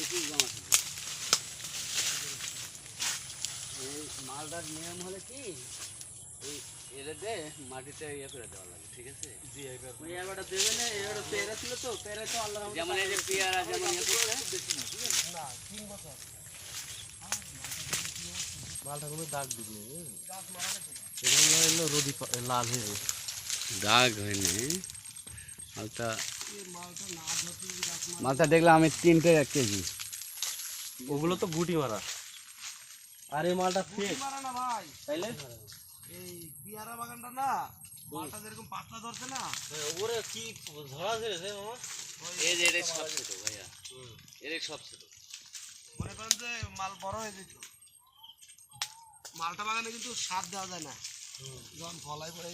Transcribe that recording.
জমা থাকে এই মালটার নিয়ম হলে কি? এই এরে দে মাটিতে ইয়ে করে দেওয়া লাগে ঠিক আছে? ওই এবারটা দেবে না এবারটা পেয়ারা ছিল তো পেয়ারা তো আল্লাহ যেমন এই যে পেয়ারা যেমন ইয়ে করছে। মালটা কোনো দাগ দিবি এগুলো রোদি লাল হয়ে দাগ হয়নি। মালটা মালটা দেখলাম আমি তিনটে এক কেজি। ওগুলো তো গুটি মারা। আর এই মালটা ফেক মারা না ভাই। তাইলে? এই পিয়ারা বাগানটা না মালটা যেরকম পাতলা ধরছে না। ওরে কি ধরা ছেড়েছে মামা। এই যে এটা সব ছোট ভাইয়া। এর সব ছোট। মনে করেন যে মাল বড় হয়ে যেত। মালটা বাগানে কিন্তু সার দেওয়া যায় না। যখন ফলাই পরে